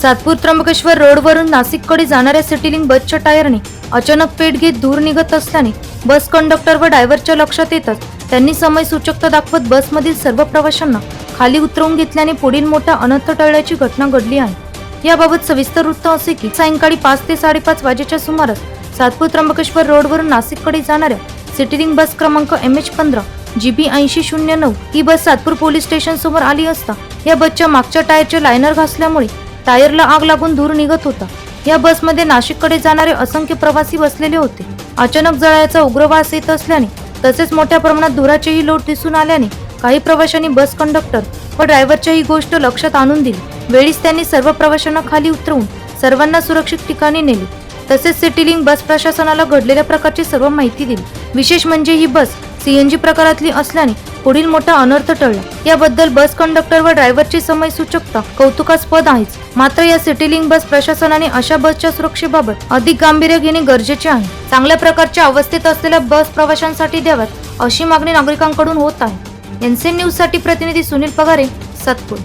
सातपूर त्र्यंबकेश्वर रोडवरून नाशिककडे जाणाऱ्या सिटीलिंग बसच्या टायरने अचानक पेट घेत दूर निघत असल्याने बस कंडक्टर व ड्रायव्हरच्या लक्षात येतच त्यांनी समय सूचकता दाखवत बसमधील सर्व प्रवाशांना खाली उतरवून घेतल्याने पुढील मोठा अनर्थ टळल्याची घटना घडली आहे. याबाबत सविस्तर वृत्त असे की सायंकाळी पाच ते साडेपाच वाजेच्या सुमारास सातपूर त्र्यंबकेश्वर रोडवरून नाशिककडे जाणाऱ्या सिटीलिंग बस क्रमांक एम एच पंधरा जी बी ऐंशी शून्य नऊ ही बस सातपूर पोलीस स्टेशन समोर आली असता या बसच्या मागच्या टायरचे लायनर घासल्यामुळे टायरला आग लागून धूर निघत होता. या बसमध्ये नाशिककडे जाणारे असंख्य प्रवासी बसलेले होते. अचानक जळायचा उग्र वास येत असल्याने तसेच मोठ्या प्रमाणात धुराचेही लोट दिसून आल्याने काही प्रवाशांनी बस कंडक्टर व ड्रायव्हरच्या ही गोष्ट लक्षात आणून दिली. वेळीच त्यांनी सर्व प्रवाशांना खाली उतरवून सर्वांना सुरक्षित ठिकाणी नेले. तसेच सिटीलिंग बस प्रशासनाला घडलेल्या प्रकारची सर्व माहिती दिली. विशेष म्हणजे ही बस सीएनजी प्रकारातली असल्याने पुढील मोठा अनर्थ टळला. याबद्दल बस कंडक्टर व ड्रायव्हरची समय सूचकता कौतुकास्पद आहेच. मात्र या सिटीलिंग बस प्रशासनाने अशा बसच्या सुरक्षेबाबत अधिक गांभीर्य घेणे गरजेचे आहे. चांगल्या प्रकारच्या अवस्थेत असलेल्या बस प्रवाशांसाठी द्याव्यात अशी मागणी नागरिकांकडून होत आहे. एनसीएन न्यूजसाठी प्रतिनिधी सुनील पगारे सातपूर.